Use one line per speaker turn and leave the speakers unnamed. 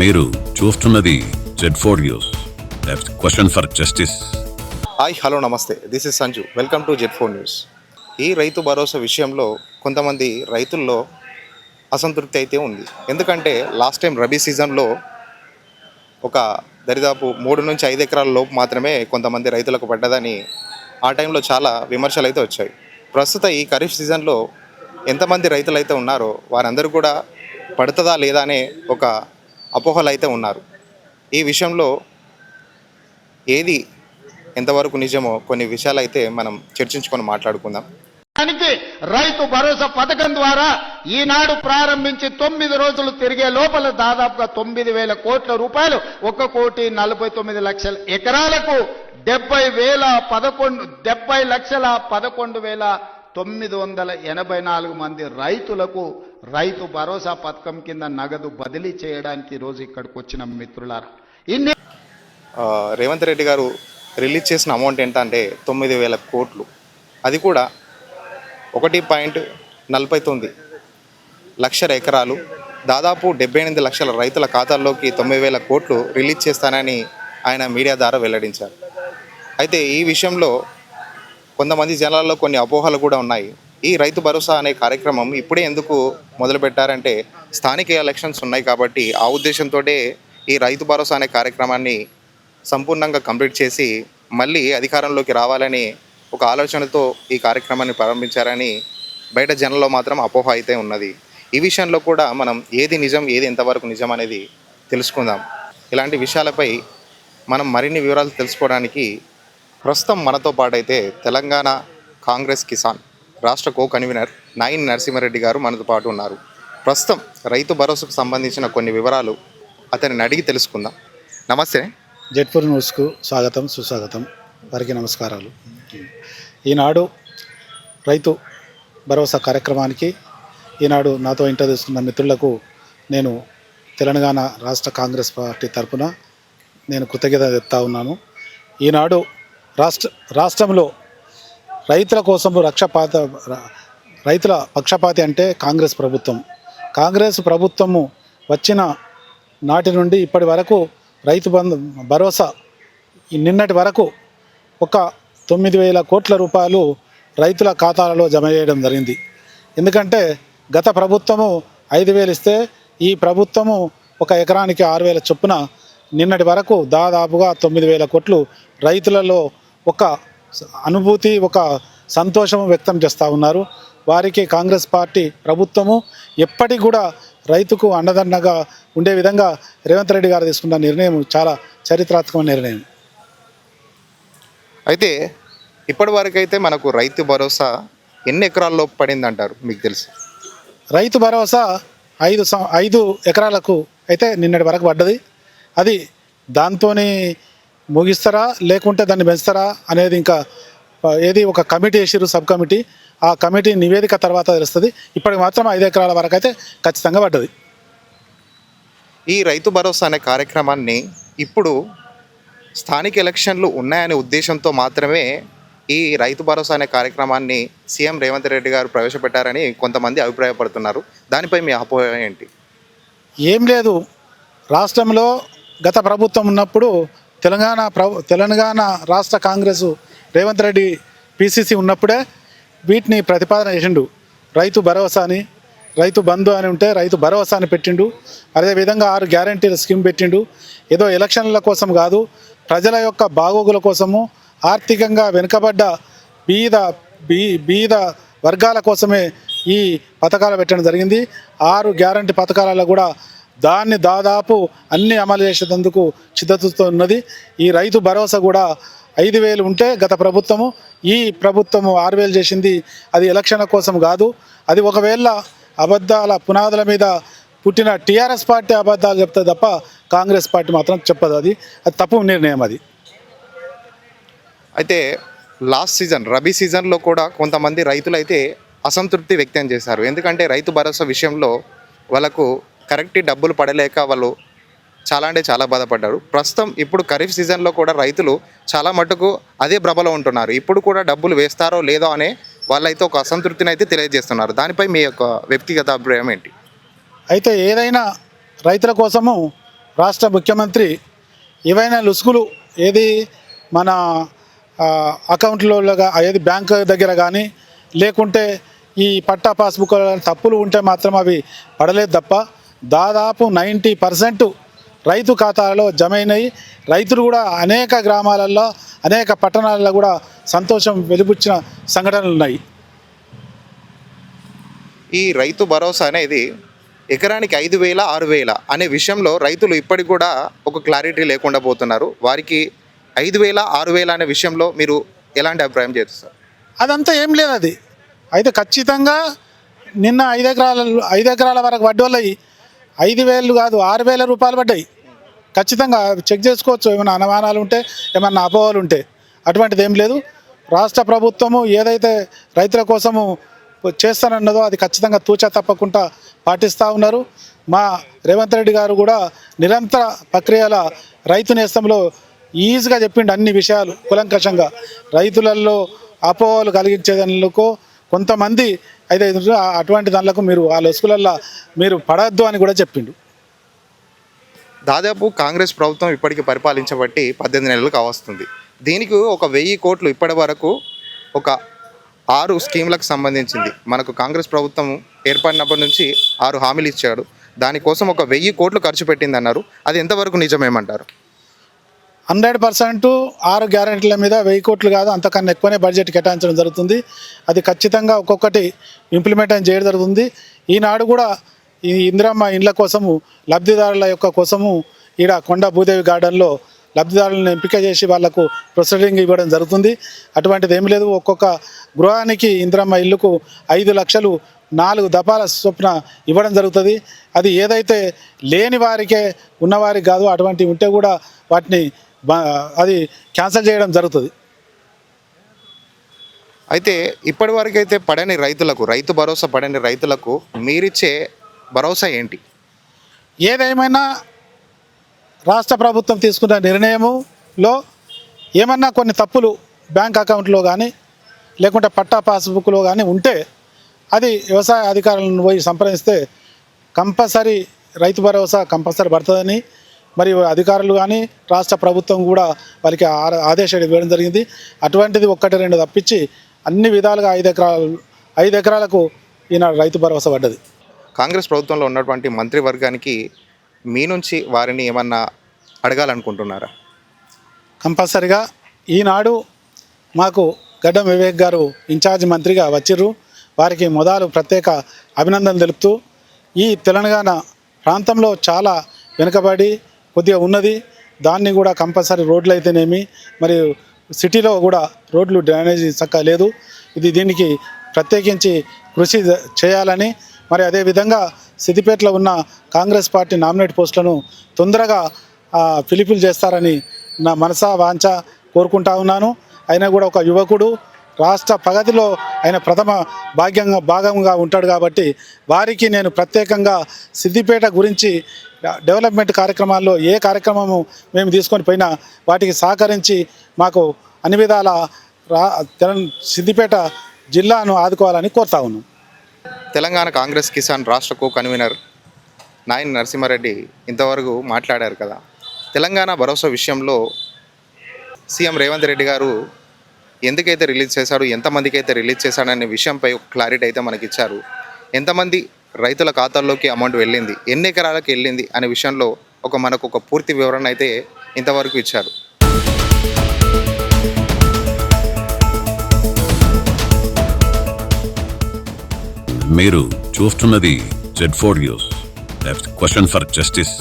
మీరు చూస్తున్నది Z four news question for justice
hi hello నమస్తే. This is Sanju welcome to Z four news ఈ రైతు భరోసా విషయంలో కొంతమంది రైతుల్లో అసంతృప్తి అయితే ఉంది. ఎందుకంటే లాస్ట్ టైం రబీ సీజన్లో ఒక దరిదాపు మూడు నుంచి ఐదు ఎకరాల లోపు మాత్రమే కొంతమంది రైతులకు పడ్డదని ఆ టైంలో చాలా విమర్శలు అయితే వచ్చాయి. ప్రస్తుత ఈ ఖరీఫ్ సీజన్లో ఎంతమంది రైతులు అయితే ఉన్నారో వారందరూ కూడా పడుతుందా లేదా అనే ఒక అపోహలు అయితే ఉన్నారు. ఈ విషయంలో ఏది ఎంతవరకు నిజమో కొన్ని విషయాలు అయితే మనం చర్చించుకొని మాట్లాడుకుందాం.
దానికి రైతు భరోసా పథకం ద్వారా ఈనాడు ప్రారంభించి తొమ్మిది రోజులు తిరిగే లోపల దాదాపుగా తొమ్మిది వేల కోట్ల రూపాయలు ఒక కోటి నలభై తొమ్మిది లక్షల ఎకరాలకు డెబ్బై వేల పదకొండు డెబ్బై లక్షల పదకొండు వేల తొమ్మిది వందల ఎనభై నాలుగు మంది రైతులకు రైతు భరోసా పథకం కింద నగదు బదిలీ చేయడానికి ఈరోజు ఇక్కడికి వచ్చిన మిత్రులారా. ఇన్ని
రేవంత్ రెడ్డి గారు రిలీజ్ చేసిన అమౌంట్ ఏంటంటే తొమ్మిది వేల కోట్లు. అది కూడా ఒకటి పాయింట్ నలభై తొమ్మిది లక్షల ఎకరాలు. దాదాపు డెబ్బై ఎనిమిది లక్షల రైతుల ఖాతాల్లోకి తొమ్మిది వేల కోట్లు రిలీజ్ చేస్తానని ఆయన మీడియా ద్వారా వెల్లడించారు. అయితే ఈ విషయంలో కొంతమంది జనాల్లో కొన్ని అపోహలు కూడా ఉన్నాయి. ఈ రైతు భరోసా అనే కార్యక్రమం ఇప్పుడే ఎందుకు మొదలుపెట్టారంటే స్థానిక ఎలక్షన్స్ ఉన్నాయి కాబట్టి ఆ ఉద్దేశంతో ఈ రైతు భరోసా అనే కార్యక్రమాన్ని సంపూర్ణంగా కంప్లీట్ చేసి మళ్ళీ అధికారంలోకి రావాలని ఒక ఆలోచనతో ఈ కార్యక్రమాన్ని ప్రారంభించారని బయట జనంలో మాత్రం అపోహ అయితే ఉన్నది. ఈ విషయంలో కూడా మనం ఏది నిజం ఏది ఎంతవరకు నిజం అనేది తెలుసుకుందాం. ఇలాంటి విషయాలపై మనం మరిన్ని వివరాలు తెలుసుకోవడానికి ప్రస్తుతం మనతో పాటైతే తెలంగాణ కాంగ్రెస్ కిసాన్ రాష్ట్ర కో కన్వీనర్ నాయిన్ నరసింహారెడ్డి గారు మనతో పాటు ఉన్నారు. ప్రస్తుతం రైతు భరోసాకు సంబంధించిన కొన్ని వివరాలు అతనిని అడిగి తెలుసుకుందాం. నమస్తే.
జెడ్పూర్ న్యూస్కు స్వాగతం సుస్వాగతం. వారికి నమస్కారాలు. ఈనాడు రైతు భరోసా కార్యక్రమానికి ఈనాడు నాతో ఇంటర్ తీసుకున్న మిత్రులకు నేను తెలంగాణ రాష్ట్ర కాంగ్రెస్ పార్టీ తరపున నేను కృతజ్ఞత చెప్తా ఉన్నాను. ఈనాడు రాష్ట్ర రాష్ట్రంలో రైతుల కోసం రక్షపాత రైతుల పక్షపాతి అంటే కాంగ్రెస్ ప్రభుత్వం. కాంగ్రెస్ ప్రభుత్వము వచ్చిన నాటి నుండి ఇప్పటి వరకు రైతు బంధు భరోసా నిన్నటి వరకు ఒక తొమ్మిది వేల కోట్ల రూపాయలు రైతుల ఖాతాలలో జమ చేయడం జరిగింది. ఎందుకంటే గత ప్రభుత్వము ఐదు వేలు ఇస్తే ఈ ప్రభుత్వము ఒక ఎకరానికి ఆరు వేల చొప్పున నిన్నటి వరకు దాదాపుగా తొమ్మిది వేల కోట్లు రైతులలో ఒక అనుభూతి ఒక సంతోషం వ్యక్తం చేస్తూ ఉన్నారు. వారికి కాంగ్రెస్ పార్టీ ప్రభుత్వము ఎప్పటికి కూడా రైతుకు అండదండగా ఉండే విధంగా రేవంత్ రెడ్డి గారు తీసుకున్న నిర్ణయం చాలా చరిత్రాత్మకమైన నిర్ణయం.
అయితే ఇప్పటి వరకు అయితే మనకు రైతు భరోసా ఎన్ని ఎకరాల్లో పడింది అంటారు మీకు తెలుసు?
రైతు భరోసా ఐదు సం- ఐదు ఎకరాలకు అయితే నిన్నటి వరకు పడ్డది. అది దాంతోని ముగిస్తారా? లేకుంటే దాన్ని పెంచుతారా? అనేది ఇంకా ఏది ఒక కమిటీ వేసిరు సబ్ కమిటీ. ఆ కమిటీ నివేదిక తర్వాత తెలుస్తుంది. ఇప్పటికి మాత్రం ఐదు ఎకరాల వరకు అయితే ఖచ్చితంగా పడ్డది.
ఈ రైతు భరోసా అనే కార్యక్రమాన్ని ఇప్పుడు స్థానిక ఎలక్షన్లు ఉన్నాయనే ఉద్దేశంతో మాత్రమే ఈ రైతు భరోసా అనే కార్యక్రమాన్ని సీఎం రేవంత్ రెడ్డి గారు ప్రవేశపెట్టారని కొంతమంది అభిప్రాయపడుతున్నారు. దానిపై మీ అపోహ ఏంటి?
ఏం లేదు. రాష్ట్రంలో గత ప్రభుత్వం ఉన్నప్పుడు తెలంగాణ ప్రభు తెలంగాణ రాష్ట్ర కాంగ్రెస్ రేవంత్ రెడ్డి పిసిసి ఉన్నప్పుడే వీటిని ప్రతిపాదన చేసిండు. రైతు భరోసా అని రైతు బంధు అని ఉంటే రైతు భరోసా అని పెట్టిండు. అదేవిధంగా ఆరు గ్యారంటీల స్కీమ్ పెట్టిండు. ఏదో ఎలక్షన్ల కోసం కాదు ప్రజల యొక్క బాగోగుల కోసము ఆర్థికంగా వెనుకబడ్డ బీద బీ బీద వర్గాల కోసమే ఈ పథకాలు పెట్టడం జరిగింది. ఆరు గ్యారంటీ పథకాలలో కూడా దాన్ని దాదాపు అన్ని అమలు చేసేందుకు సిద్ధతతో ఉన్నది. ఈ రైతు భరోసా కూడా ఐదు వేలు ఉంటే గత ప్రభుత్వము ఈ ప్రభుత్వము ఆరు వేలు చేసింది అది ఎలక్షన్ల కోసం కాదు. అది ఒకవేళ అబద్ధాల పునాదుల మీద పుట్టిన టీఆర్ఎస్ పార్టీ అబద్ధాలు చెప్తుంది తప్ప కాంగ్రెస్ పార్టీ మాత్రం చెప్పదు. అది అది తప్పు నిర్ణయం అది.
అయితే లాస్ట్ సీజన్ రబీ సీజన్లో కూడా కొంతమంది రైతులు అయితే అసంతృప్తి వ్యక్తం చేశారు. ఎందుకంటే రైతు భరోసా విషయంలో వాళ్ళకు కరెక్ట్ డబ్బులు పడలేక వాళ్ళు చాలా అంటే చాలా బాధపడ్డారు. ప్రస్తుతం ఇప్పుడు ఖరీఫ్ సీజన్లో కూడా రైతులు చాలా మటుకు అదే భ్రమలో ఉంటున్నారు. ఇప్పుడు కూడా డబ్బులు వేస్తారో లేదో అనే వాళ్ళైతే ఒక అసంతృప్తిని అయితే తెలియజేస్తున్నారు. దానిపై మీ యొక్క వ్యక్తిగత అభిప్రాయం ఏంటి?
అయితే ఏదైనా రైతుల కోసము రాష్ట్ర ముఖ్యమంత్రి ఏవైనా లుసుగులు ఏది మన అకౌంట్లో ఏది బ్యాంక్ దగ్గర కానీ లేకుంటే ఈ పట్టా పాస్బుక్ తప్పులు ఉంటే మాత్రం అవి పడలేదు తప్ప దాదాపు నైంటీ పర్సెంట్ రైతు ఖాతాలలో జమైనవి రైతులు కూడా అనేక గ్రామాలలో అనేక పట్టణాలలో కూడా సంతోషం వెలిబుచ్చిన సంఘటనలు ఉన్నాయి.
ఈ రైతు భరోసా అనేది ఎకరానికి ఐదు వేల ఆరు వేల అనే విషయంలో రైతులు ఇప్పటికి కూడా ఒక క్లారిటీ లేకుండా పోతున్నారు. వారికి ఐదు వేల ఆరు వేల అనే విషయంలో మీరు ఎలాంటి అభిప్రాయం చేస్తారు?
అదంతా ఏం లేదు అది. అయితే ఖచ్చితంగా నిన్న ఐదు ఎకరాల ఐదు ఎకరాల వరకు వడ్డోళ్ళయి ఐదు వేలు కాదు ఆరు వేల రూపాయలు పడ్డాయి. ఖచ్చితంగా చెక్ చేసుకోవచ్చు ఏమైనా అనుమానాలు ఉంటే ఏమన్నా అపోహలు ఉంటే. అటువంటిది ఏం లేదు. రాష్ట్ర ప్రభుత్వము ఏదైతే రైతుల కోసము చేస్తానన్నదో అది ఖచ్చితంగా తూచా తప్పకుండా పాటిస్తూ ఉన్నారు. మా రేవంత్ రెడ్డి గారు కూడా నిరంతర ప్రక్రియల రైతు నేస్తంలో ఈజీగా చెప్పిండు అన్ని విషయాలు కులంకషంగా. రైతులలో అపోహలు కలిగించేందుకు కొంతమంది అయితే అటువంటి దానిలకు మీరు ఆ లొసుకులల్లో మీరు పడద్దు అని కూడా చెప్పిండు.
దాదాపు కాంగ్రెస్ ప్రభుత్వం ఇప్పటికి పరిపాలించబట్టి పద్దెనిమిది నెలలు కావస్తుంది. దీనికి ఒక వెయ్యి కోట్లు ఇప్పటి వరకు ఒక ఆరు స్కీమ్లకు సంబంధించింది. మనకు కాంగ్రెస్ ప్రభుత్వం ఏర్పడినప్పటి నుంచి ఆరు హామీలు ఇచ్చాడు. దానికోసం ఒక వెయ్యి కోట్లు ఖర్చు పెట్టింది అన్నారు అది ఎంతవరకు నిజమేమంటారు?
హండ్రెడ్ పర్సెంట్ ఆరు గ్యారెంటీల మీద వెయ్యి కోట్లు కాదు అంతకన్నా ఎక్కువనే బడ్జెట్ కేటాయించడం జరుగుతుంది. అది ఖచ్చితంగా ఒక్కొక్కటి ఇంప్లిమెంట్ చేయడం జరుగుతుంది. ఈనాడు కూడా ఈ ఇందిరమ్మ ఇండ్ల కోసము లబ్ధిదారుల యొక్క కోసము ఈడ కొండ భూదేవి గార్డెన్లో లబ్ధిదారులను ఎంపిక చేసి వాళ్ళకు ప్రొసీడింగ్ ఇవ్వడం జరుగుతుంది. అటువంటిది ఏమి లేదు. ఒక్కొక్క గృహానికి ఇందిరమ్మ ఇల్లుకు ఐదు లక్షలు నాలుగు దపాల చొప్పున ఇవ్వడం జరుగుతుంది. అది ఏదైతే లేని వారికే ఉన్నవారికి కాదు అటువంటి ఉంటే కూడా వాటిని అది క్యాన్సిల్ చేయడం జరుగుతుంది.
అయితే ఇప్పటి వరకు అయితే పడని రైతులకు రైతు భరోసా పడని రైతులకు మీరిచ్చే భరోసా ఏంటి?
ఏదేమైనా రాష్ట్ర ప్రభుత్వం తీసుకున్న నిర్ణయములో ఏమన్నా కొన్ని తప్పులు బ్యాంక్ అకౌంట్లో కానీ లేకుంటే పట్టా పాస్బుక్లో కానీ ఉంటే అది వ్యవసాయ అధికారులను పోయి సంప్రదిస్తే కంపల్సరీ రైతు భరోసా కంపల్సరీ పడుతుందని మరియు అధికారులు కానీ రాష్ట్ర ప్రభుత్వం కూడా వాళ్ళకి ఆ- ఆదేశాలు ఇవ్వడం జరిగింది. అటువంటిది ఒక్కటి రెండు తప్పించి అన్ని విధాలుగా ఐదు ఎకరాలు ఐదు ఎకరాలకు ఈనాడు రైతు భరోసా పడ్డది.
కాంగ్రెస్ ప్రభుత్వంలో ఉన్నటువంటి మంత్రివర్గానికి మీ నుంచి వారిని ఏమన్నా అడగాలనుకుంటున్నారా?
కంపల్సరిగా ఈనాడు మాకు గడ్డం వివేక్ గారు ఇన్ఛార్జ్ మంత్రిగా వచ్చిర్రు. వారికి మొదలు ప్రత్యేక అభినందనలు తెలుపుతూ ఈ తెలంగాణ ప్రాంతంలో చాలా వెనుకబడి కొద్దిగా ఉన్నది. దాన్ని కూడా కంపల్సరీ రోడ్లు అయితేనేమి మరియు సిటీలో కూడా రోడ్లు డ్రైనేజీ చక్కగా లేదు. ఇది దీనికి ప్రత్యేకించి కృషి చేయాలని మరి అదేవిధంగా సిద్దిపేటలో ఉన్న కాంగ్రెస్ పార్టీ నామినేట్ పోస్టులను తొందరగా పిలుపులు చేస్తారని నా మనసా వాంఛ కోరుకుంటా ఉన్నాను. ఆయన కూడా ఒక యువకుడు రాష్ట్ర ప్రగతిలో ఆయన ప్రథమ భాగ్యంగా భాగంగా ఉంటాడు కాబట్టి వారికి నేను ప్రత్యేకంగా సిద్దిపేట గురించి డెవలప్మెంట్ కార్యక్రమాల్లో ఏ కార్యక్రమము మేము తీసుకొని పోయినా వాటికి సహకరించి మాకు అన్ని విధాల రా సిద్దిపేట జిల్లాను ఆదుకోవాలని కోరుతా
తెలంగాణ కాంగ్రెస్ కిసాన్ రాష్ట్ర కో కన్వీనర్ నాయన్ నరసింహారెడ్డి ఇంతవరకు మాట్లాడారు కదా. తెలంగాణ భరోసా విషయంలో సీఎం రేవంత్ రెడ్డి గారు ఎందుకైతే రిలీజ్ చేశాడు ఎంతమందికి అయితే రిలీజ్ చేశాడనే విషయంపై క్లారిటీ అయితే మనకి ఇచ్చారు ఎంతమంది రైతుల ఖాతాల్లోకి అమౌంట్ వెళ్ళింది ఎన్ని ఎకరాలకు వెళ్ళింది అనే విషయంలో ఒక మనకు ఒక పూర్తి వివరణ అయితే ఇంతవరకు ఇచ్చారు.
మీరు చూస్తున్నది Z four news question for justice